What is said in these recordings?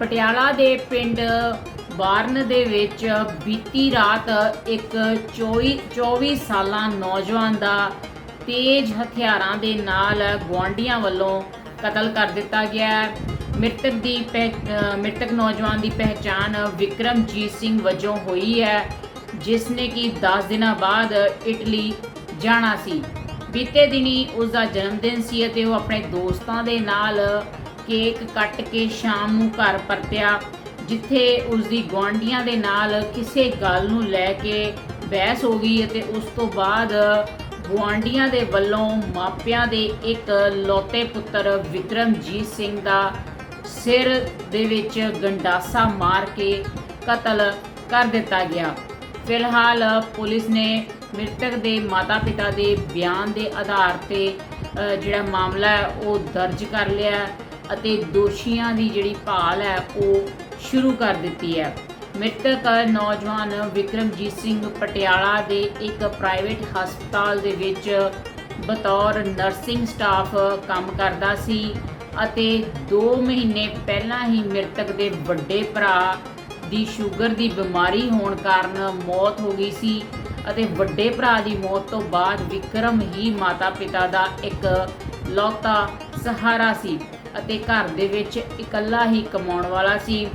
ਪਟਿਆਲਾ ਦੇ ਪਿੰਡ ਬਾਰਨ ਦੇ ਵਿੱਚ ਬੀਤੀ ਰਾਤ ਇੱਕ 24 24 ਸਾਲਾਂ ਨੌਜਵਾਨ ਦਾ ਤੇਜ਼ ਹਥਿਆਰਾਂ ਦੇ ਨਾਲ ਗੁਆਂਢੀਆਂ ਵੱਲੋਂ ਕਤਲ ਕਰ ਦਿੱਤਾ ਗਿਆ ਮ੍ਰਿਤਕ ਦੀ ਪਹਿ- ਮ੍ਰਿਤਕ ਨੌਜਵਾਨ ਦੀ ਪਹਿਚਾਣ ਵਿਕਰਮਜੀਤ ਸਿੰਘ ਵਜੋਂ ਹੋਈ ਹੈ, ਜਿਸ ਨੇ ਕਿ 10 ਦਿਨਾਂ ਬਾਅਦ ਇਟਲੀ ਜਾਣਾ ਸੀ। ਬੀਤੇ ਦਿਨੀ ਉਸ ਦਾ ਜਨਮ ਦਿਨ ਸੀ ਅਤੇ ਉਹ ਆਪਣੇ ਦੋਸਤਾਂ ਦੇ ਨਾਲ ਕੇਕ ਕੱਟ ਕੇ ਸ਼ਾਮ ਨੂੰ ਘਰ ਪਰਤਿਆ, ਜਿੱਥੇ ਉਸ ਦੀ ਗੁਆਂਢੀਆਂ ਦੇ ਨਾਲ ਕਿਸੇ ਗੱਲ ਨੂੰ ਲੈ ਕੇ ਬਹਿਸ ਹੋ ਗਈ ਅਤੇ ਉਸ ਤੋਂ ਬਾਅਦ ਗੁਆਂਢੀਆਂ ਦੇ ਵੱਲੋਂ ਮਾਪਿਆਂ ਦੇ ਇੱਕ ਲੌਤੇ ਪੁੱਤਰ ਵਿਕਰਮਜੀਤ ਸਿੰਘ ਦਾ ਸਿਰ ਦੇ ਵਿੱਚ ਗੰਡਾਸਾ ਮਾਰ ਕੇ ਕਤਲ ਕਰ ਦਿੱਤਾ ਗਿਆ। ਫਿਲਹਾਲ ਪੁਲਿਸ ਨੇ ਮ੍ਰਿਤਕ ਦੇ ਮਾਤਾ-ਪਿਤਾ ਦੇ ਬਿਆਨ ਦੇ ਆਧਾਰ ਤੇ ਜਿਹੜਾ ਮਾਮਲਾ ਹੈ, ਉਹ ਦਰਜ ਕਰ ਲਿਆ ਅਤੇ ਦੋਸ਼ੀਆਂ ਦੀ ਜਿਹੜੀ ਭਾਲ ਹੈ, ਉਹ ਸ਼ੁਰੂ ਕਰ ਦਿੱਤੀ ਹੈ। ਮ੍ਰਿਤਕ ਨੌਜਵਾਨ ਵਿਕਰਮਜੀਤ ਸਿੰਘ ਪਟਿਆਲਾ ਦੇ ਇੱਕ ਪ੍ਰਾਈਵੇਟ ਹਸਪਤਾਲ ਦੇ ਵਿੱਚ ਬਤੌਰ ਨਰਸਿੰਗ ਸਟਾਫ ਕੰਮ ਕਰਦਾ ਸੀ ਅਤੇ 2 ਮਹੀਨੇ ਪਹਿਲਾਂ ਹੀ ਮ੍ਰਿਤਕ ਦੇ ਵੱਡੇ ਭਰਾ ਦੀ ਸ਼ੂਗਰ ਦੀ ਬਿਮਾਰੀ ਹੋਣ ਕਾਰਨ ਮੌਤ ਹੋ ਗਈ ਸੀ ਅਤੇ ਵੱਡੇ ਭਰਾ ਦੀ ਮੌਤ ਤੋਂ ਬਾਅਦ ਵਿਕਰਮ ਹੀ ਮਾਤਾ-ਪਿਤਾ ਦਾ ਇੱਕ ਲੌਤਾ ਸਹਾਰਾ ਸੀ ਅਤੇ ਘਰ ਦੇ ਵਿੱਚ ਇਕੱਲਾ ਹੀ ਕਮਾਉਣ ਵਾਲਾ ਸੀ।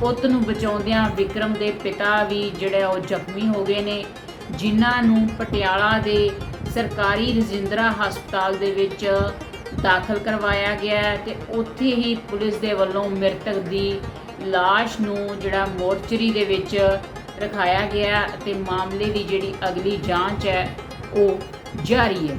ਪੁੱਤ ਨੂੰ ਬਚਾਉਂਦਿਆਂ ਵਿਕਰਮ ਦੇ ਪਿਤਾ ਵੀ ਜਿਹੜੇ ਉਹ ਜ਼ਖਮੀ ਹੋ ਗਏ ਨੇ, ਜਿਨ੍ਹਾਂ ਨੂੰ ਪਟਿਆਲਾ ਦੇ ਸਰਕਾਰੀ ਰਜਿੰਦਰਾ ਹਸਪਤਾਲ ਦੇ ਵਿੱਚ ਦਾਖਲ ਕਰਵਾਇਆ ਗਿਆ ਹੈ ਤੇ ਉੱਥੇ ਹੀ ਪੁਲਿਸ ਦੇ ਵੱਲੋਂ ਮ੍ਰਿਤਕ ਦੀ ਲਾਸ਼ ਨੂੰ ਜਿਹੜਾ ਮੋਰਚਰੀ ਦੇ ਵਿੱਚ ਰਖਾਇਆ ਗਿਆ ਹੈ ਅਤੇ ਮਾਮਲੇ ਦੀ ਜਿਹੜੀ ਅਗਲੀ ਜਾਂਚ ਹੈ ਉਹ ਜਾਰੀ ਹੈ।